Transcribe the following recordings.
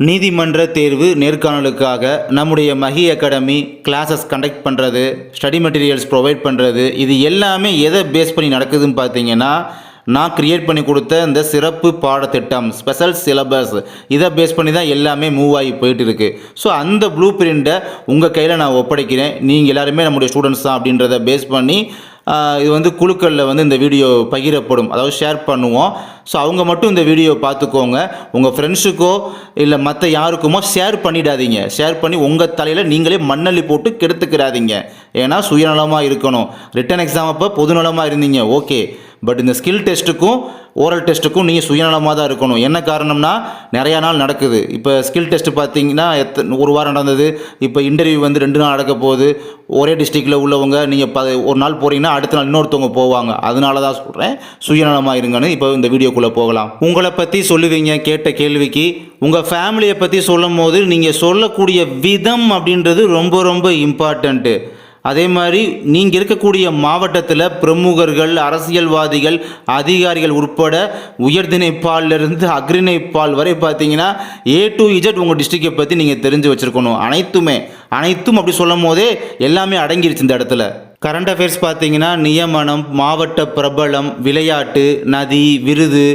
நீதிமன்ற தேர்வு நேர்காணலுக்காக நம்முடைய மஹி அகாடமி கிளாஸஸ் கண்டக்ட் பண்ணுறது ஸ்டடி மெட்டீரியல்ஸ் ப்ரொவைட் பண்ணுறது இது எல்லாமே எதை பேஸ் பண்ணி நடக்குதுன்னு பார்த்தீங்கன்னா நான் கிரியேட் பண்ணி கொடுத்த இந்த சிறப்பு பாடத்திட்டம் ஸ்பெஷல் சிலபஸ் இதை பேஸ் பண்ணி தான் எல்லாமே மூவ் ஆகி போயிட்டு இருக்கு. ஸோ அந்த ப்ளூ பிரிண்ட்டை உங்கள் கையில் நான் ஒப்படைக்கிறேன். நீங்கள் எல்லாருமே நம்முடைய ஸ்டூடெண்ட்ஸ் தான் அப்படின்றத பேஸ் பண்ணி இது வந்து குழுக்களில் வந்து இந்த வீடியோ பகிரப்படும். அதாவது ஷேர் பண்ணுவோம். ஸோ அவங்க மட்டும் இந்த வீடியோ பார்த்துக்கோங்க. உங்கள் ஃப்ரெண்ட்ஸுக்கோ இல்லை மற்ற யாருக்குமோ ஷேர் பண்ணிடாதீங்க. ஷேர் பண்ணி உங்கள் தலையில் நீங்களே மண்ணள்ளி போட்டு கெடுத்துக்கிறாதீங்க. ஏன்னா சுயநலமாக இருக்கணும். ரிட்டன் எக்ஸாம் அப்போ பொதுநலமாக இருந்தீங்க ஓகே பட் இந்த ஸ்கில் டெஸ்ட்டுக்கும் ஓரல் டெஸ்ட்டுக்கும் நீங்கள் சுயநலமாக தான் இருக்கணும். என்ன காரணம்னா நிறையா நாள் நடக்குது. இப்போ ஸ்கில் டெஸ்ட் பார்த்தீங்கன்னா எத்த ஒரு வாரம் நடந்தது. இப்போ இன்டர்வியூ வந்து ரெண்டு நாள் நடக்க போகுது. ஒரே டிஸ்ட்ரிக்டில் உள்ளவங்க நீங்கள் ப ஒரு நாள் போகிறீங்கன்னா அடுத்த நாள் இன்னொருத்தவங்க போவாங்க. அதனால தான் சொல்கிறேன் சுயநலமாக இருங்கன்னு. இப்போ இந்த வீடியோ வீடியோக்குள்ளே போகலாம். உங்களை பற்றி சொல்லுவீங்க கேட்ட கேள்விக்கு. உங்கள் ஃபேமிலியை பற்றி சொல்லும் போது நீங்கள் சொல்லக்கூடிய விதம் அப்படின்றது ரொம்ப ரொம்ப இம்பார்ட்டண்ட்டு அதே மாதிரி நீங்கள் இருக்கக்கூடிய மாவட்டத்தில் பிரமுகர்கள் அரசியல்வாதிகள் அதிகாரிகள் உட்பட உயர்திணைப்பாலிருந்து அக்ரிணைப்பால் வரை பார்த்தீங்கன்னா ஏ டு இஜட் உங்கள் டிஸ்ட்ரிக்டை பற்றி நீங்கள் தெரிஞ்சு வச்சுருக்கணும். அனைத்துமே அனைத்தும் அப்படி சொல்லும் போதே எல்லாமே அடங்கிருச்சு இந்த இடத்துல. கரண்ட் அஃபேர்ஸ் பார்த்தீங்கன்னா நியமனம் மாவட்ட பிரபலம் விளையாட்டு நதி விருது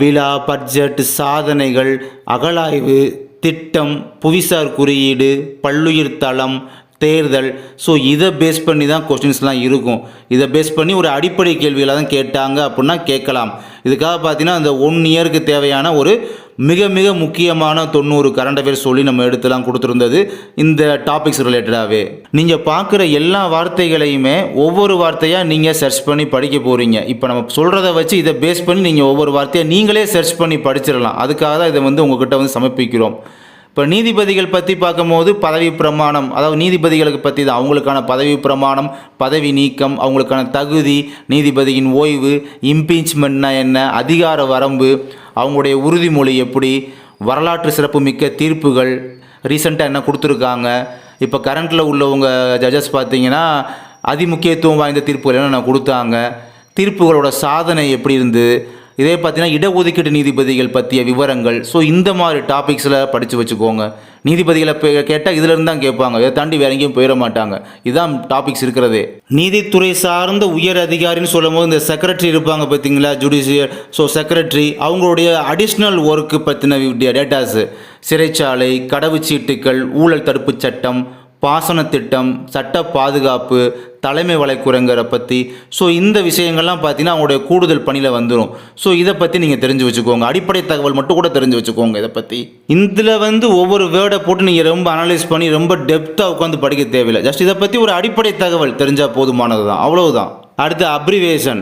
விழா பட்ஜெட் சாதனைகள் அகழாய்வு திட்டம் புவிசார் குறியீடு பல்லுயிர் தளம் தேர்தல். ஸோ இதை பேஸ் பண்ணி தான் கொஸ்டின்ஸ்லாம் இருக்கும். இதை பேஸ் பண்ணி ஒரு அடிப்படை கேள்விகளை தான் கேட்டாங்க அப்படின்னா கேட்கலாம். இதுக்காக பார்த்தீங்கன்னா அந்த ஒன் இயருக்கு தேவையான ஒரு மிக மிக முக்கியமான தொண்ணூறு கரண்ட் அஃபேர்ஸ் சொல்லி நம்ம எடுத்துலாம் கொடுத்துருந்தது இந்த டாபிக்ஸ் ரிலேட்டடாகவே நீங்கள் பார்க்குற எல்லா வார்த்தைகளையுமே ஒவ்வொரு வார்த்தையாக நீங்கள் சர்ச் பண்ணி படிக்க போகிறீங்க இப்போ நம்ம சொல்கிறத வச்சு இதை பேஸ் பண்ணி நீங்கள் ஒவ்வொரு வார்த்தையாக நீங்களே சர்ச் பண்ணி படிச்சிடலாம். அதுக்காக தான் இதை வந்து உங்ககிட்ட வந்து சமர்ப்பிக்கிறோம். இப்போ நீதிபதிகள் பற்றி பார்க்கும்போது பதவி பிரமாணம் அதாவது நீதிபதிகளுக்கு பற்றி தான் அவங்களுக்கான பதவி பிரமாணம் பதவி நீக்கம் அவங்களுக்கான தகுதி நீதிபதியின் ஓய்வு இம்பீச்மெண்ட்னா என்ன அதிகார வரம்பு அவங்களுடைய உறுதிமொழி எப்படி வரலாற்று சிறப்பு மிக்க தீர்ப்புகள் ரீசெண்டாக என்ன கொடுத்துருக்காங்க இப்போ கரண்ட்டில் உள்ளவங்க ஜட்ஜஸ் பார்த்தீங்கன்னா அதிமுக்கியத்துவம் வாய்ந்த தீர்ப்புகள் என்னென்ன கொடுத்தாங்க. தீர்ப்புகளோட சாதனை எப்படி இருந்து இதே பார்த்தீங்கன்னா இடஒதுக்கீடு நீதிபதிகள் பற்றிய விவரங்கள். ஸோ இந்த மாதிரி டாபிக்ஸில் படித்து வச்சுக்கோங்க. நீதிபதிகளை கேட்டால் இதிலிருந்து தான் கேட்பாங்க. இதை தாண்டி வேற எங்கேயும் போயிட மாட்டாங்க. இதுதான் டாபிக்ஸ் இருக்கிறதே. நீதித்துறை சார்ந்த உயர் அதிகாரின்னு சொல்லும் போது இந்த செக்ரட்டரி இருப்பாங்க பார்த்தீங்களா ஜுடிஷியல் ஸோ செக்ரட்டரி அவங்களுடைய அடிஷ்னல் ஒர்க்கு பற்றின டேட்டாஸு சிறைச்சாலை கடவுச்சீட்டுகள் ஊழல் தடுப்புச் சட்டம் பாசன திட்டம் சட்ட பாதுகாப்பு தலைமை வழக்குரைஞரை பற்றி ஸோ இந்த விஷயங்கள்லாம் பார்த்தீங்கன்னா அவங்களுடைய கூடுதல் பணியில் வந்துடும் ஸோ இதை பற்றி நீங்கள் தெரிஞ்சு வச்சுக்கோங்க. அடிப்படை தகவல் மட்டும் கூட தெரிஞ்சு வச்சுக்கோங்க இதை பற்றி இதில் வந்து ஒவ்வொரு வேர்டை போட்டு நீங்கள் ரொம்ப அனலைஸ் பண்ணி ரொம்ப டெப்த்தாக உட்காந்து படிக்க தேவையில்லை. ஜஸ்ட் இதை பற்றி ஒரு அடிப்படை தகவல் தெரிஞ்சால் போதுமானது தான் அவ்வளவுதான். அடுத்து அப்ரிவேஷன்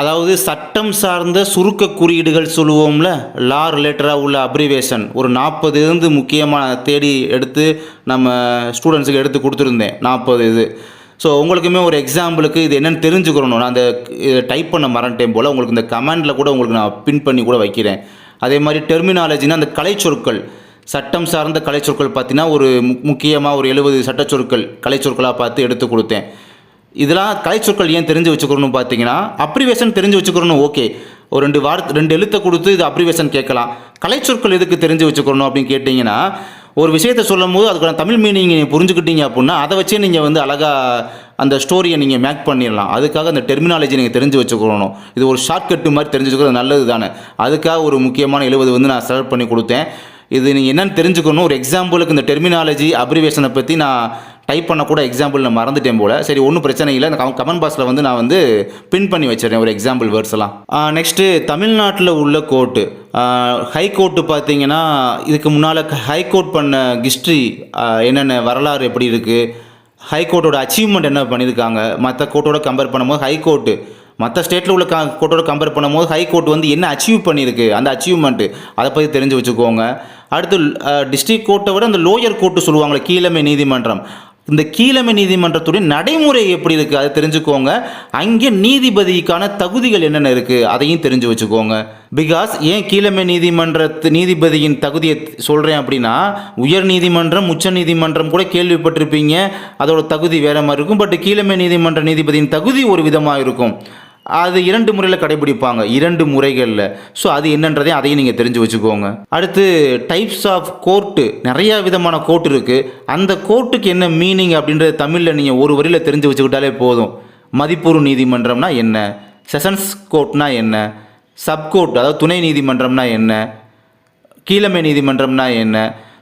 அதாவது சட்டம் சார்ந்த சுருக்க குறியீடுகள் சொல்லுவோம்ல லா ரிலேட்டடாக உள்ள அப்ரிவேஷன் ஒரு நாற்பது இருந்து முக்கியமாக தேடி எடுத்து நம்ம ஸ்டூடெண்ட்ஸுக்கு எடுத்து கொடுத்துருந்தேன். நாற்பது இது. ஸோ உங்களுக்குமே ஒரு எக்ஸாம்பிளுக்கு இது என்னென்னு தெரிஞ்சுக்கிறணும் நான் அந்த இதை டைப் பண்ண மறந்துட்டேன் போல். உங்களுக்கு இந்த கமெண்டில் கூட உங்களுக்கு நான் பின் பண்ணி கூட வைக்கிறேன். அதே மாதிரி டெர்மினாலஜினா அந்த கலைச்சொற்கள். சட்டம் சார்ந்த கலைச்சொற்கள் பார்த்தீங்கன்னா ஒரு முக்கியமாக ஒரு எழுபது சட்டச்சொற்கள் கலைச்சொற்களாக பார்த்து எடுத்து கொடுத்தேன். இதெல்லாம் கலைச்சொற்கள் ஏன் தெரிஞ்சு வச்சுக்கணும்னு பார்த்தீங்கன்னா அப்ரிவேஷன் தெரிஞ்சு வச்சுக்கணும் ஓகே ஒரு ரெண்டு வார்த்தை ரெண்டு எழுத்தை கொடுத்து இது அப்ரிவேஷன் கேட்கலாம். கலைச்சொற்கள் எதுக்கு தெரிஞ்சு வச்சுக்கிறணும் அப்படின்னு கேட்டிங்கன்னா ஒரு விஷயத்தை சொல்லும் போது அதுக்கான தமிழ் மீனிங் நீங்கள் புரிஞ்சுக்கிட்டீங்க அப்படின்னா அதை வச்சே நீங்கள் வந்து அழகாக அந்த ஸ்டோரியை நீங்கள் மேக் பண்ணிடலாம். அதுக்காக அந்த டெர்மினாலஜி நீங்கள் தெரிஞ்சு வச்சுக்கணும். இது ஒரு ஷார்ட்கட்டு மாதிரி தெரிஞ்சு வச்சுக்கிறது நல்லது தானே. அதுக்காக ஒரு முக்கியமான எழுபது வந்து நான் செலக்ட் பண்ணி கொடுத்தேன். இது நீங்கள் என்னென்னு தெரிஞ்சுக்கணும். ஒரு எக்ஸாம்பிளுக்கு இந்த டெர்மினாலஜி அப்ரிவேஷனை பற்றி நான் டைப் பண்ண கூட எக்ஸாம்பிள் நான் மறந்துட்டேன் போல். சரி ஒன்றும் பிரச்சனை இல்லை. அந்த கமெண்ட் பாக்ஸில் வந்து நான் வந்து பின் பண்ணி வச்சிடுறேன் ஒரு எக்ஸாம்பிள் வேர்ட்ஸ் எல்லாம். நெக்ஸ்ட்டு தமிழ்நாட்டில் உள்ள கோர்ட்டு ஹை கோர்ட்டு பார்த்தீங்கன்னா இதுக்கு முன்னால் ஹை கோர்ட் பண்ண ஹிஸ்ட்ரி என்னென்ன வரலாறு எப்படி இருக்குது ஹை கோர்ட்டோட அச்சீவ்மெண்ட் என்ன பண்ணியிருக்காங்க மற்ற கோர்ட்டோட கம்பேர் பண்ணும்போது ஹை கோர்ட்டு மற்ற ஸ்டேட்டில் உள்ள கா கோர்ட்டோட கம்பேர் பண்ணும்போது ஹை கோர்ட் வந்து என்ன அச்சீவ் பண்ணியிருக்கு அந்த அச்சீவ்மெண்ட்டு அதை பற்றி தெரிஞ்சு வச்சுக்கோங்க. அடுத்து டிஸ்ட்ரிக்ட் கோர்ட்டை விட அந்த லோயர் கோர்ட்டு சொல்லுவாங்களே கீழமை நீதிமன்றம். இந்த கீழமை நீதிமன்றத்துடைய நடைமுறை எப்படி இருக்குது அதை தெரிஞ்சுக்கோங்க. அங்கே நீதிபதிக்கான தகுதிகள் என்னென்ன இருக்குது அதையும் தெரிஞ்சு வச்சுக்கோங்க. பிகாஸ் ஏன் கீழமை நீதிமன்றத்து நீதிபதியின் தகுதியை சொல்கிறேன் அப்படின்னா உயர் நீதிமன்றம் உச்ச நீதிமன்றம் கூட கேள்விப்பட்டிருப்பீங்க. அதோட தகுதி வேற மாதிரி இருக்கும் பட் கீழமை நீதிமன்ற நீதிபதியின் தகுதி ஒரு விதமாக இருக்கும். அது இரண்டு முறையில் கடைபிடிப்பாங்க. இரண்டு முறைகளில். ஸோ அது என்னன்றதையும் அதையும் நீங்கள் தெரிஞ்சு வச்சுக்கோங்க. அடுத்து டைப்ஸ் ஆஃப் கோர்ட்டு நிறையா விதமான கோர்ட் இருக்குது அந்த கோர்ட்டுக்கு என்ன மீனிங் அப்படின்றது தமிழில் நீங்கள் ஒரு வரியில் தெரிஞ்சு வச்சுக்கிட்டாலே போதும். மதிப்பூர்வ நீதிமன்றம்னா என்ன? செஷன்ஸ் கோர்ட்னா என்ன? சப்கோர்ட் அதாவது துணை நீதிமன்றம்னா என்ன? கீழமை நீதிமன்றம்னா என்ன?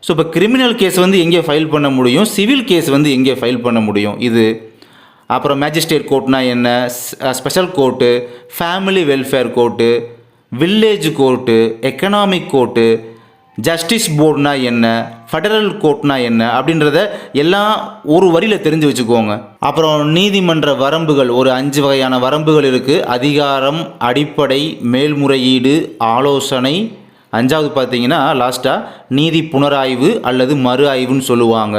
ஸோ இப்போ கிரிமினல் கேஸ் வந்து எங்கே ஃபைல் பண்ண முடியும்? சிவில் கேஸ் வந்து எங்கே ஃபைல் பண்ண முடியும்? இது அப்புறம் மேஜிஸ்ட்ரேட் கோர்ட்னா என்ன? Special court family welfare court village court economic court justice போர்டுனா என்ன? ஃபெடரல் கோர்ட்னா என்ன? அப்படின்றத எல்லாம் ஒரு வரியில் தெரிஞ்சு வச்சுக்கோங்க. அப்புறம் நீதிமன்ற வரம்புகள் ஒரு அஞ்சு வகையான வரம்புகள் இருக்குது அதிகாரம் அடிப்படை மேல்முறையீடு ஆலோசனை அஞ்சாவது பார்த்தீங்கன்னா லாஸ்ட்டாக நீதி புனராய்வு அல்லது மறு ஆய்வுன்னு சொல்லுவாங்க.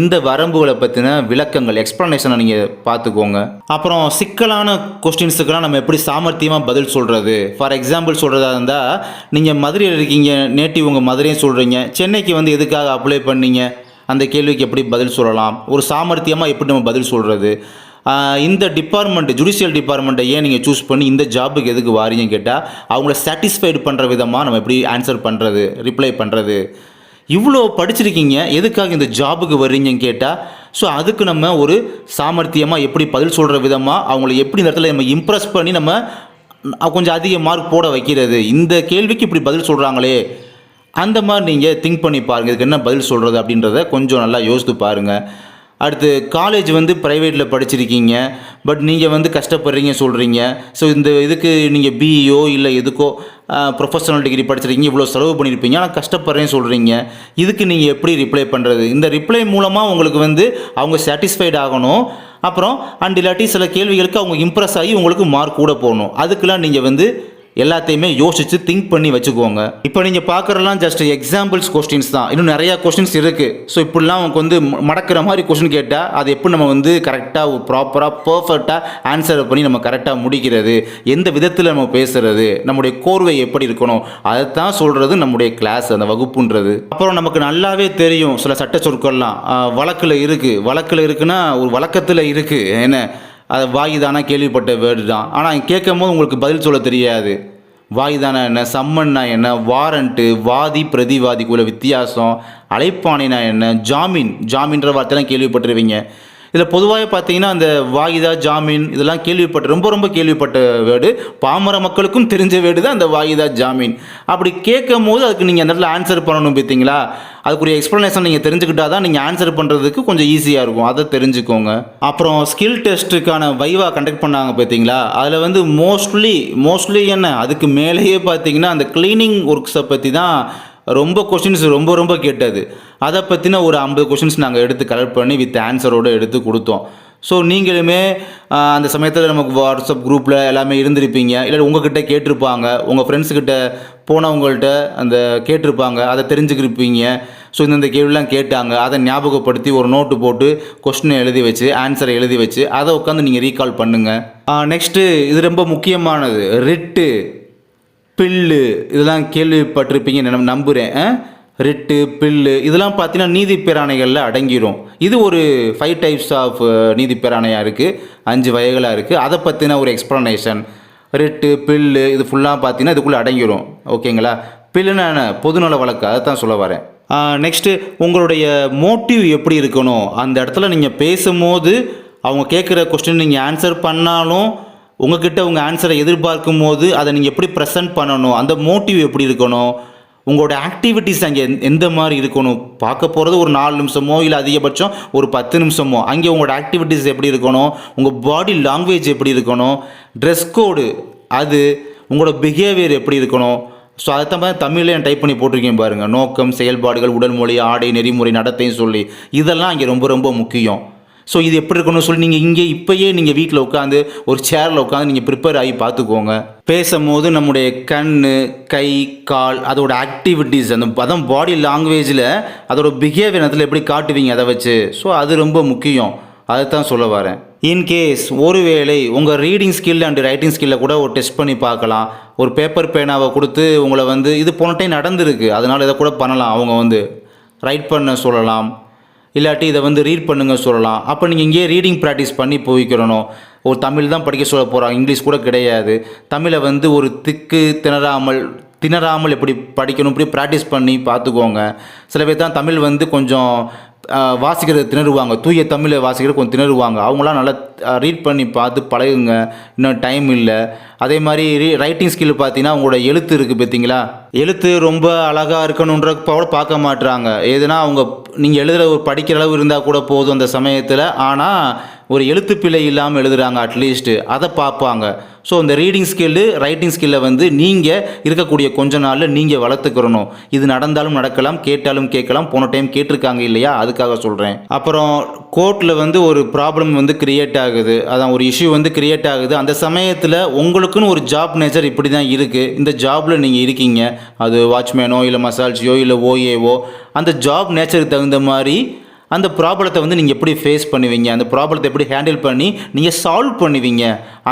இந்த வரம்புகளை பற்றின விளக்கங்கள் எக்ஸ்ப்ளனேஷனை நீங்கள் பார்த்துக்கோங்க. அப்புறம் சிக்கலான கொஸ்டின்ஸுக்கெல்லாம் நம்ம எப்படி சாமர்த்தியமாக பதில் சொல்கிறது ஃபார் எக்ஸாம்பிள் சொல்கிறதா இருந்தால் நீங்கள் மதுரையில் இருக்கீங்க நேட்டிவ் உங்கள் மதுரையும் சொல்கிறீங்க சென்னைக்கு வந்து எதுக்காக அப்ளை பண்ணீங்க? அந்த கேள்விக்கு எப்படி பதில் சொல்லலாம்? ஒரு சாமர்த்தியமாக எப்படி நம்ம பதில் சொல்கிறது இந்த டிபார்ட்மெண்ட் ஜுடிஷியல் டிபார்ட்மெண்ட்டை ஏன் நீங்கள் சூஸ் பண்ணி இந்த ஜாபுக்கு எதுக்கு வாரீங்கன்னு கேட்டால் அவங்கள சாட்டிஸ்ஃபைடு பண்ணுற விதமாக நம்ம எப்படி ஆன்சர் பண்ணுறது ரிப்ளை பண்ணுறது இவ்வளோ படிச்சிருக்கீங்க எதுக்காக இந்த ஜாபுக்கு வர்றீங்கன்னு கேட்டால் ஸோ அதுக்கு நம்ம ஒரு சாமர்த்தியமாக எப்படி பதில் சொல்கிற விதமாக அவங்கள எப்படி இந்த இடத்துல நம்ம இம்ப்ரெஸ் பண்ணி நம்ம கொஞ்சம் அதிக மார்க் போட வைக்கிறது. இந்த கேள்விக்கு இப்படி பதில் சொல்கிறாங்களே அந்த மாதிரி நீங்கள் திங்க் பண்ணி பாருங்கள் இதுக்கு என்ன பதில் சொல்கிறது அப்படின்றத கொஞ்சம் நல்லா யோசித்து பாருங்கள் அடுத்து காலேஜ் வந்து ப்ரைவேட்டில் படிச்சிருக்கீங்க பட் நீங்கள் வந்து கஷ்டப்படுறீங்க சொல்கிறீங்க ஸோ இந்த இதுக்கு நீங்கள் பிஇஓ இல்லை எதுக்கோ ப்ரொஃபஷனல் டிகிரி படிச்சிருக்கீங்க இவ்வளோ செலவு பண்ணியிருப்பீங்க ஆனால் கஷ்டப்படுறேன்னு சொல்கிறீங்க இதுக்கு நீங்கள் எப்படி ரிப்ளை பண்ணுறது இந்த ரிப்ளை மூலமாக உங்களுக்கு வந்து அவங்க சாட்டிஸ்ஃபைட் ஆகணும். அப்புறம் அண்ட் இல்லாட்டி சில கேள்விகளுக்கு அவங்க இம்ப்ரெஸ் ஆகி உங்களுக்கு மார்க் கூட போகணும் அதுக்கெலாம் நீங்கள் வந்து எல்லாத்தையுமே யோசித்து திங்க் பண்ணி வச்சுக்கோங்க. இப்போ நீங்கள் பார்க்குறலாம் ஜஸ்ட் எக்ஸாம்பிள்ஸ் கொஸ்டின்ஸ் தான். இன்னும் நிறையா கொஸ்டின்ஸ் இருக்குது ஸோ இப்படிலாம் உங்களுக்கு வந்து மடக்கிற மாதிரி கொஸ்டின் கேட்டால் அது எப்படி நம்ம வந்து கரெக்டாக ப்ராப்பராக பர்ஃபெக்டாக ஆன்சர் பண்ணி நம்ம கரெக்டாக முடிக்கிறது? எந்த விதத்தில் நம்ம பேசுகிறது நம்முடைய கோர்வை எப்படி இருக்கணும்? அதை தான் சொல்கிறது நம்முடைய கிளாஸ் அந்த வகுப்புன்றது. அப்புறம் நமக்கு நல்லாவே தெரியும் சில சட்ட சொற்கள்லாம். வழக்கில் இருக்குது வழக்கில் இருக்குன்னா ஒரு வழக்கத்தில் இருக்குது என்ன? அது வாயுதானா கேள்விப்பட்ட வேர்டு தான். ஆனால் கேட்கும் போது உங்களுக்கு பதில் சொல்ல தெரியாது. வாயுதானா என்ன சம்மன்னா என்ன வாரண்ட்டு வாதி பிரதிவாதிக்குள்ள வித்தியாசம் அழைப்பானைனா என்ன ஜாமீன் ஜாமீன்ற வார்த்தைலாம் கேள்விப்பட்டிருவீங்க இதில் பொதுவாக பார்த்தீங்கன்னா அந்த வாகிதா ஜாமீன் இதெல்லாம் கேள்விப்பட்ட ரொம்ப ரொம்ப கேள்விப்பட்ட வேர்டு. பாமர மக்களுக்கும் தெரிஞ்ச வேர்டு தான் அந்த வாகிதா ஜாமீன். அப்படி கேட்கும் போது அதுக்கு நீங்கள் அந்த இடத்துல ஆன்சர் பண்ணணும் பார்த்தீங்களா? அதுக்குரிய எக்ஸ்ப்ளனேஷன் நீங்கள் தெரிஞ்சுக்கிட்டா தான் நீங்கள் ஆன்சர் பண்ணுறதுக்கு கொஞ்சம் ஈஸியாக இருக்கும். அதை தெரிஞ்சுக்கோங்க. அப்புறம் ஸ்கில் டெஸ்ட்டுக்கான வைவா கண்டக்ட் பண்ணாங்க பார்த்தீங்களா? அதில் வந்து மோஸ்ட்லி மோஸ்ட்லி என்ன? அதுக்கு மேலேயே பார்த்தீங்கன்னா அந்த க்ளீனிங் ஒர்க்ஸை பற்றி தான் ரொம்ப கொஷின்ஸ் ரொம்ப ரொம்ப கேட்டது. அதை பற்றின ஒரு ஐம்பது கொஷின்ஸ் நாங்கள் எடுத்து கலெக்ட் பண்ணி வித் ஆன்சரோடு எடுத்து கொடுத்தோம். ஸோ நீங்களுமே அந்த சமயத்தில் நமக்கு வாட்ஸ்அப் குரூப்பில் எல்லாமே இருந்திருப்பீங்க. இல்லை உங்ககிட்ட கேட்டிருப்பாங்க. உங்கள் ஃப்ரெண்ட்ஸுக்கிட்ட போனவங்கள்ட்ட அந்த கேட்டிருப்பாங்க. அதை தெரிஞ்சுக்கிருப்பீங்க. ஸோ இந்த கேள்விலாம் கேட்டாங்க. அதை ஞாபகப்படுத்தி ஒரு நோட்டு போட்டு கொஸ்டினை எழுதி வச்சு ஆன்சரை எழுதி வச்சு அதை உட்காந்து நீங்கள் ரீகால் பண்ணுங்கள் நெக்ஸ்ட்டு இது ரொம்ப முக்கியமானது. ரிட்டு பில்லு இதெல்லாம் கேள்விப்பட்டிருப்பீங்க நான் நம்புகிறேன் ரிட்டு பில்லு இதெல்லாம் பார்த்தீங்கன்னா நீதி பேராணைகளில் அடங்கிரும். இது ஒரு ஃபைவ் டைப்ஸ் ஆஃப் நீதி பேராணையாக இருக்குது அஞ்சு வகைகளாக இருக்குது அதை பற்றின ஒரு எக்ஸ்ப்ளனேஷன் ரிட்டு பில்லு இது ஃபுல்லாக பார்த்தீங்கன்னா இதுக்குள்ளே அடங்கிரும். ஓகேங்களா? பில்லுன்னு பொதுநல வழக்கு. அதை தான் சொல்ல வரேன். நெக்ஸ்ட்டு உங்களுடைய மோட்டிவ் எப்படி இருக்கணும்? அந்த இடத்துல நீங்கள் பேசும்போது அவங்க கேட்குற கொஸ்டின் நீங்கள் ஆன்சர் பண்ணாலும் உங்ககிட்ட உங்கள் ஆன்சரை எதிர்பார்க்கும் போது அதை நீங்கள் எப்படி ப்ரெசென்ட் பண்ணணும்? அந்த மோட்டிவ் எப்படி இருக்கணும்? உங்களோட ஆக்டிவிட்டீஸ் அங்கே எந்த- மாதிரி இருக்கணும்? பார்க்க போகிறது ஒரு நாலு நிமிஷமோ இல்லை அதிகபட்சம் ஒரு பத்து நிமிஷமோ. அங்கே உங்களோட ஆக்டிவிட்டீஸ் எப்படி இருக்கணும்? உங்கள் பாடி லாங்குவேஜ் எப்படி இருக்கணும்? ட்ரெஸ் கோடு அது உங்களோட பிஹேவியர் எப்படி இருக்கணும்? ஸோ அதை தான் தமிழ்லேயே டைப் பண்ணி போட்டிருக்கேன் பாருங்கள் நோக்கம் செயல்பாடுகள் உடல் மொழி ஆடை நெறிமுறை நடத்தைன்னு சொல்லி. இதெல்லாம் அங்கே ரொம்ப ரொம்ப முக்கியம். ஸோ இது எப்படி இருக்கணும்னு சொல்லி நீங்கள் இங்கே இப்போயே நீங்கள் வீட்டில் உட்காந்து ஒரு சேரில் உட்காந்து நீங்கள் ப்ரிப்பேர் ஆகி பார்த்துக்கோங்க. பேசும்போது நம்முடைய கண் கை கால் அதோட ஆக்டிவிட்டீஸ் அந்த அதான் பாடி லாங்குவேஜில் அதோட பிஹேவியர் அதில் எப்படி காட்டுவீங்க அதை வச்சு? ஸோ அது ரொம்ப முக்கியம். அதை தான் சொல்ல வரேன். இன்கேஸ் ஒருவேளை உங்கள் ரீடிங் ஸ்கில் அண்ட் ரைட்டிங் ஸ்கில்ல கூட ஒரு டெஸ்ட் பண்ணி பார்க்கலாம். ஒரு பேப்பர் பேனாவை கொடுத்து உங்களை வந்து இது போன டைம் நடந்திருக்கு. அதனால் இதை கூட பண்ணலாம். அவங்க வந்து ரைட் பண்ண சொல்லலாம். இல்லாட்டி இதை வந்து ரீட் பண்ணுங்க சொல்லலாம். அப்போ நீங்கள் இங்கேயே ரீடிங் ப்ராக்டிஸ் பண்ணி போய்க்கிறணும். ஒரு தமிழ் தான் படிக்க சொல்ல போகிறாங்க இங்கிலீஷ் கூட கிடையாது. தமிழை வந்து ஒரு திக்கு திணறாமல் திணறாமல் எப்படி படிக்கணும் இப்படி ப்ராக்டிஸ் பண்ணி பார்த்துக்கோங்க. சில பேர் தான் தமிழ் வந்து கொஞ்சம் வாசிக்கிறது திணறுவாங்க. தூய தமிழை வாசிக்கிறது கொஞ்சம் திணறுவாங்க. அவங்களாம் நல்லா ரீட் பண்ணி பார்த்து பழகுங்க. இன்னும் டைம் இல்லை. அதே மாதிரி ரீ ரைட்டிங் ஸ்கில் பார்த்தீங்கன்னா அவங்களோட எழுத்து இருக்குது பார்த்தீங்களா? எழுத்து ரொம்ப அழகாக இருக்கணுன்ற கூட பார்க்க மாட்றாங்க. எதுனா அவங்க நீங்கள் எழுதுகிற ஒரு படிக்கிற அளவு இருந்தால் கூட போதும் அந்த சமயத்தில். ஆனால் ஒரு எழுத்து பிழை இல்லாமல் எழுதுகிறாங்க அட்லீஸ்ட்டு அதை பார்ப்பாங்க. ஸோ இந்த ரீடிங் ஸ்கில்லு ரைட்டிங் ஸ்கில்லை வந்து நீங்கள் இருக்கக்கூடிய கொஞ்ச நாளில் நீங்கள் வளர்த்துக்கிறணும். இது நடந்தாலும் நடக்கலாம் கேட்டாலும் கேட்கலாம் போன டைம் கேட்டிருக்காங்க இல்லையா? அதுக்காக சொல்கிறேன் அப்புறம் கோர்ட்டில் வந்து ஒரு ப்ராப்ளம் வந்து கிரியேட் ஆகுது. அதான் ஒரு இஷ்யூ வந்து கிரியேட் ஆகுது. அந்த சமயத்தில் உங்களுக்குன்னு ஒரு ஜாப் நேச்சர் இப்படி தான் இருக்குது இந்த ஜாபில் நீங்கள் இருக்கீங்க. அது வாட்ச்மேனோ இல்லை மசால்ஜியோ இல்லை ஓஏவோ அந்த ஜாப் நேச்சருக்கு தகுந்த மாதிரி அந்த ப்ராப்ளத்தை வந்து நீங்கள் எப்படி ஃபேஸ் பண்ணுவீங்க? அந்த ப்ராப்ளத்தை எப்படி ஹேண்டில் பண்ணி நீங்கள் சால்வ் பண்ணுவீங்க?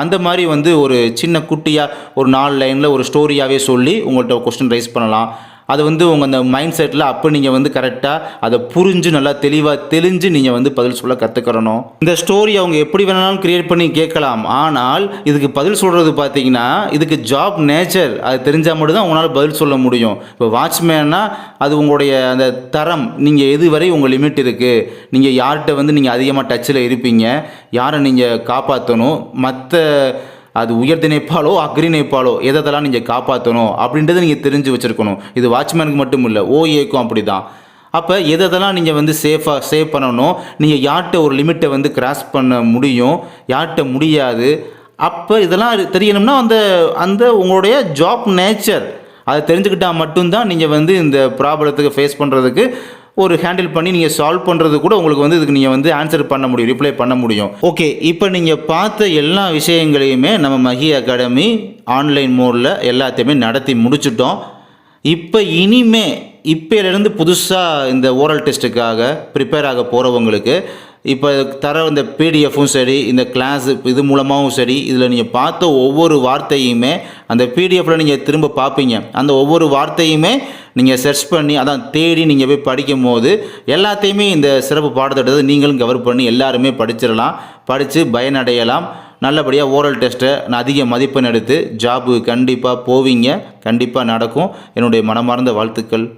அந்த மாதிரி வந்து ஒரு சின்ன குட்டியாக ஒரு நாலு லைனில் ஒரு ஸ்டோரியாகவே சொல்லி உங்கள்கிட்ட கொஸ்டின் ரைஸ் பண்ணலாம். அது வந்து உங்கள் அந்த மைண்ட் செட்டில் அப்போ நீங்கள் வந்து கரெக்டாக அதை புரிஞ்சு நல்லா தெளிவாக தெளிஞ்சு நீங்கள் வந்து பதில் சொல்ல கற்றுக்கிறணும் இந்த ஸ்டோரி அவங்க எப்படி வேணாலும் கிரியேட் பண்ணி கேட்கலாம். ஆனால் இதுக்கு பதில் சொல்கிறது பார்த்தீங்கன்னா இதுக்கு ஜாப் நேச்சர் அது தெரிஞ்சால் மட்டும்தான் உங்களால் பதில் சொல்ல முடியும். இப்போ வாட்ச்மேன்னா அது உங்களுடைய அந்த தரம் நீங்கள் எது வரை உங்கள் லிமிட் இருக்குது நீங்கள் யார்கிட்ட வந்து நீங்கள் அதிகமாக டச்சில் இருப்பீங்க? யாரை நீங்கள் காப்பாற்றணும் மற்ற அது உயர்திணைப்பாலோ அக்ரிணைப்பாலோ எதெல்லாம் நீங்கள் காப்பாற்றணும் அப்படின்றத நீங்கள் தெரிஞ்சு வச்சுருக்கணும். இது வாட்ச்மேனுக்கு மட்டும் இல்லை ஓஏக்கும் அப்படி தான் அப்போ எதெல்லாம் நீங்கள் வந்து சேஃபாக சேவ் பண்ணணும் நீங்கள் யார்கிட்ட ஒரு லிமிட்டை வந்து கிராஸ் பண்ண முடியும் யார்கிட்ட முடியாது அப்போ இதெல்லாம் தெரியணும்னா அந்த அந்த உங்களுடைய ஜாப் நேச்சர் அதை தெரிஞ்சுக்கிட்டால் மட்டும்தான் நீங்கள் வந்து இந்த ப்ராப்ளத்துக்கு ஃபேஸ் பண்ணுறதுக்கு ஒரு ஹேண்டில் பண்ணி நீங்கள் சால்வ் பண்ணுறது கூட உங்களுக்கு வந்து இதுக்கு நீங்கள் வந்து ஆன்சர் பண்ண முடியும் ரிப்ளை பண்ண முடியும். ஓகே இப்போ நீங்கள் பார்த்த எல்லா விஷயங்களையுமே நம்ம மஹி அகாடமி ஆன்லைன் மோடில் எல்லாத்தையுமே நடத்தி முடிச்சிட்டோம். இப்போ இனிமே இப்போலேருந்து புதுசாக இந்த ஓரல் டெஸ்ட்டுக்காக ப்ரிப்பேர் ஆக போகிறவங்களுக்கு இப்போ தர இந்த பிடிஎஃப்பும் சரி இந்த கிளாஸ் இது மூலமாகவும் சரி இதில் நீங்கள் பார்த்த ஒவ்வொரு வார்த்தையுமே அந்த பிடிஎஃப்பில் நீங்கள் திரும்ப பார்ப்பீங்க. அந்த ஒவ்வொரு வார்த்தையுமே நீங்கள் சர்ச் பண்ணி அதான் தேடி நீங்கள் போய் படிக்கும் போது எல்லாத்தையுமே இந்த சிறப்பு பாடத்திட்டத்தை நீங்களும் கவர் பண்ணி எல்லாருமே படிச்சிடலாம். படித்து பயனடையலாம். நல்லபடியாக ஓரல் டெஸ்ட்டை நான் அதிக மதிப்பெண் எடுத்து ஜாபு கண்டிப்பாக போவீங்க. கண்டிப்பாக நடக்கும். என்னுடைய மனமார்ந்த வாழ்த்துக்கள்.